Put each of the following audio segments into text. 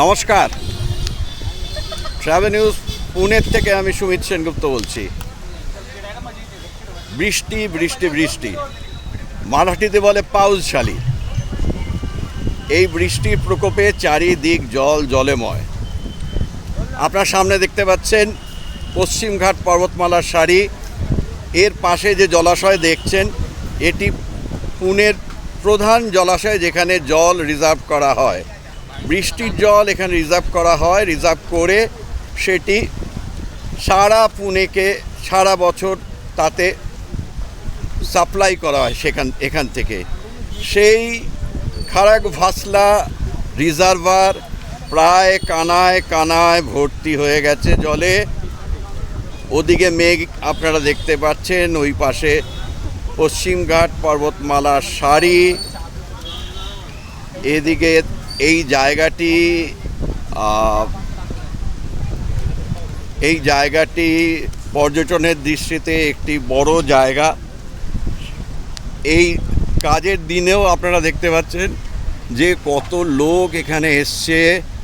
নমস্কার। Travel news পুনের থেকে আমি সুমিত সেনগুপ্ত বলছি। বৃষ্টি বৃষ্টি বৃষ্টি। মারাঠিতে বলে পাউজশালী এই বৃষ্টির প্রকোপে চারিদিক জল, জলেময়। আপনার সামনে দেখতে পাচ্ছেন পশ্চিমঘাট পর্বতমালার সারি। এর পাশে যে জলাশয় দেখছেন, এটি পুনের প্রধান জলাশয় যেখানে জল রিজার্ভ করা হয়। বৃষ্টির জল এখানে রিজার্ভ করা হয়, রিজার্ভ করে সেটি সারা পুনেকে, সারা বছর তাতে সাপ্লাই করা হয় সেখান, এখান থেকে। সেই খারাক ভাসলা রিজার্ভার প্রায় কানায় কানায় ভর্তি হয়ে গেছে জলে। ওদিকে মেঘ আপনারা দেখতে পাচ্ছেন, ওই পাশে পশ্চিমঘাট পর্বতমালার সারি। এদিকে এই জায়গাটি এই জায়গাটি পর্যটনের দৃষ্টিতে একটি বড় জায়গা। এই কাজের দিনেও আপনারা দেখতে পাচ্ছেন যে কত লোক এখানে এসছে,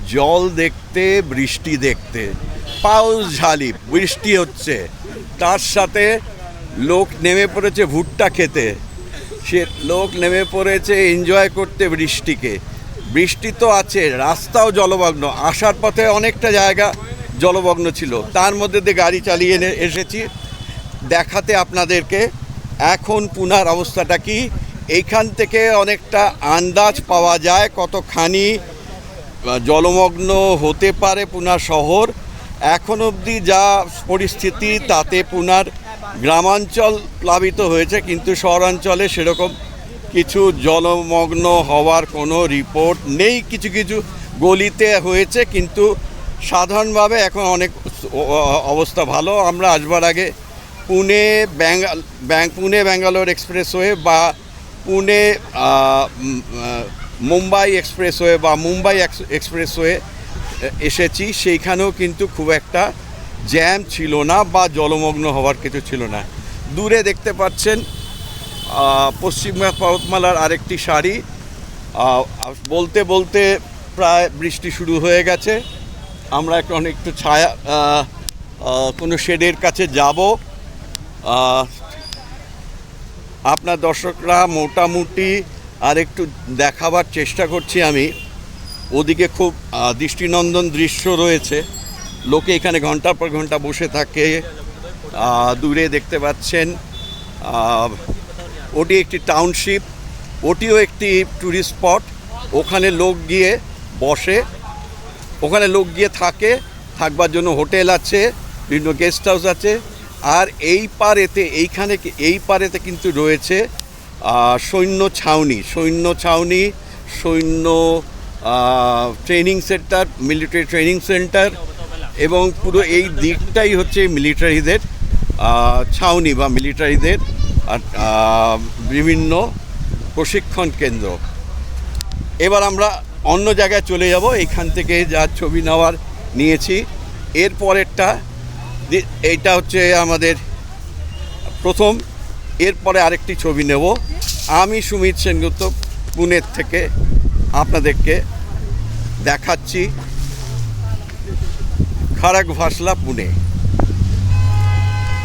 জল দেখতে, বৃষ্টি দেখতে। পাউস ঝালি বৃষ্টি হচ্ছে। তার সাথে লোক নেমে পড়েছে ভুট্টা খেতে। সে লোক নেমে পড়েছে এনজয় করতে বৃষ্টিকে। বৃষ্টি তো আছে, রাস্তাও জলমগ্ন, আসার পথে অনেকটা জায়গা জলমগ্ন ছিল। তার মধ্যে দিয়ে গাড়ি চালিয়ে এনে- এসেছি। দেখাতে আপনাদেরকে এখন পুনার অবস্থাটা কি। এইখান থেকে অনেকটা আন্দাজ পাওয়া যায় কতখানি জলমগ্ন হতে পারে পুনা শহর। এখন অবধি যা পরিস্থিতি, তাতে পুনার গ্রামাঞ্চল প্লাবিত হয়েছে, কিন্তু শহরাঞ্চলে সেরকম কিছু জলমগ্ন হওয়ার কোনো রিপোর্ট নেই। কিছু কিছু গলিতে হয়েছে, কিন্তু সাধারণভাবে এখন অনেক অবস্থা ভালো। আমরা আসবার আগে পুনে ব্যাঙ্গাল ব্যাং, পুনে ব্যাঙ্গালোর এক্সপ্রেসওয়ে বা পুনে মুম্বাই এক্সপ্রেসওয়ে বা মুম্বাই এক্স- এক্সপ্রেসওয়ে এসেছি। সেইখানেও কিন্তু খুব একটা জ্যাম ছিল না বা জলমগ্ন হওয়ার কিছু ছিল না। দূরে দেখতে পাচ্ছেন পশ্চিমবঙ্গ পর্বতমালার আরেকটি শাড়ি বলতে বলতে প্রায় বৃষ্টি শুরু হয়ে গেছে। আমরা এখন একটু ছায়া কোনো শেডের কাছে যাব। আপনার দর্শকরা মোটামুটি আর একটু দেখাবার চেষ্টা করছি আমি। ওদিকে খুব দৃষ্টিনন্দন দৃশ্য রয়েছে। লোকে এখানে ঘণ্টার পর ঘণ্টা বসে থাকে। দূরে দেখতে পাচ্ছেন ওটি একটি টাউনশিপ ওটিও একটি ট্যুরিস্ট স্পট ওখানে লোক গিয়ে বসে, ওখানে লোক গিয়ে থাকে, থাকবার জন্য হোটেল আছে, বিভিন্ন গেস্ট হাউস আছে। আর এই পারেতে এইখানে এই পারেতে কিন্তু রয়েছে সৈন্য ছাউনি। সৈন্য ছাউনি, সৈন্য training centre military training centre এবং পুরো এই দিকটাই হচ্ছে মিলিটারিদের ছাউনি বা মিলিটারিদের বিভিন্ন প্রশিক্ষণ কেন্দ্র। এবার আমরা অন্য জায়গায় চলে যাব এখান থেকে যা ছবি নেওয়ার নিয়েছি। এর পরেরটা এইটা হচ্ছে আমাদের প্রথম। এরপরে আরেকটি ছবি নেব। আমি সুমিত সেনগুপ্ত, পুনের থেকে আপনাদেরকে দেখাচ্ছি। খারাক ভাসলা, পুনে।